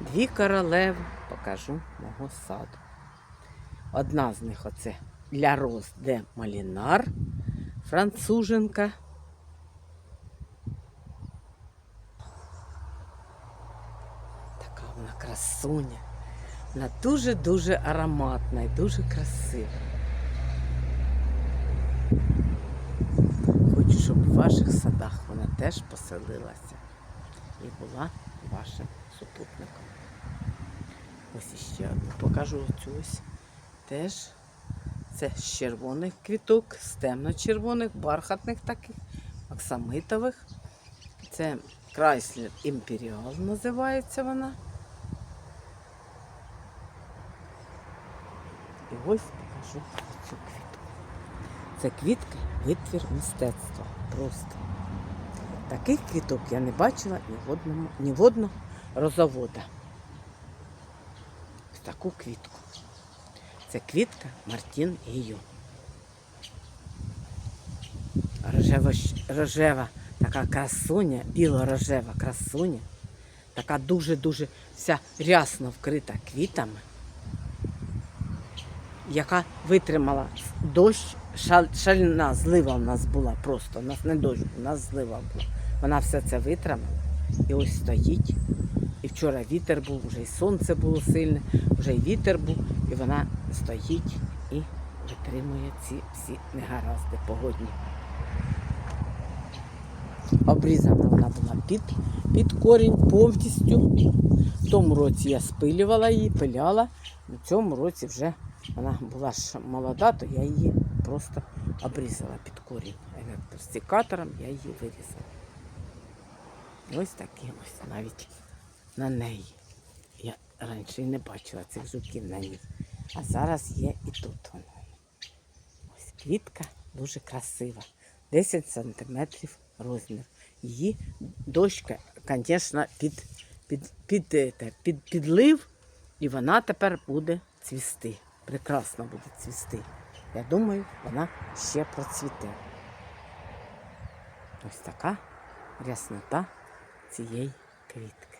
Дві королеви покажу мого саду. Одна з них оце для роз де Малінар, француженка. Така вона красуня. Вона дуже-дуже ароматна і дуже красива. Хочу, щоб у ваших садах вона теж поселилася і була вашим супутником. Ось іще одну покажу ось. Теж це з червоних квіток, з темно-червоних, бархатних таких, оксамитових. Це Chrysler Imperial називається вона. І ось покажу цю квітку. Це квітка витвір мистецтва. Просто. Таких квіток я не бачила ні в одному, ні в одного розовода. Ось таку квітку. Це квітка Мартін Гію. Рожева, рожева така красуня, біло-рожева красуня, така дуже-дуже вся рясно вкрита квітами, яка витримала дощ, шальна злива в нас була просто. У нас не дощ, у нас злива була. Вона все це витримала і ось стоїть. І вчора вітер був, вже і сонце було сильне, вже і вітер був, і вона стоїть і витримує ці всі негаразди погодні. Обрізана вона була під, під корінь повністю. В тому році я спилювала її, пиляла. В цьому році вже вона була ж молода, то я її просто обрізала під корінь. Електросікатором я її вирізала. Ось такі ось навіть на неї. Я раніше не бачила цих жуків на ній. А зараз є і тут вони. Ось квітка дуже красива. 10 сантиметрів розмір. Її дочка, звісно, під, під, під, е, те, під, підлив, і вона тепер буде цвісти. Прекрасно буде цвісти. Я думаю, вона ще процвіте. Ось така ряснота цієї квітки.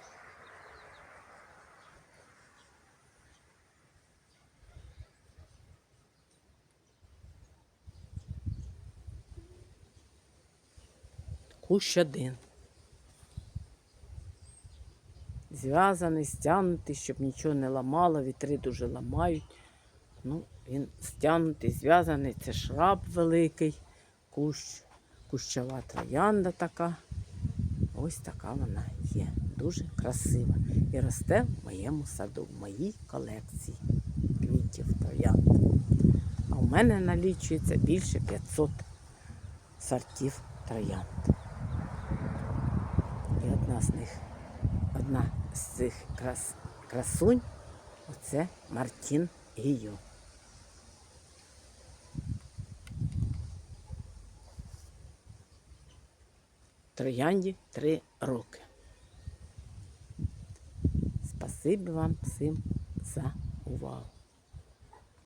Кущ один. Зв'язаний, стягнутий, щоб нічого не ламало, вітри дуже ламають. Ну, він стягнутий, зв'язаний, це шраб великий, кущ, кущова троянда така. Ось така вона є. Дуже красива. І росте в моєму саду, в моїй колекції квітів троянд. А у мене налічується більше 500 сортів троянд. І одна з них, одна з цих крас, красунь, оце Мартін Гію. Троянді три роки. Спасибі вам всім за увагу.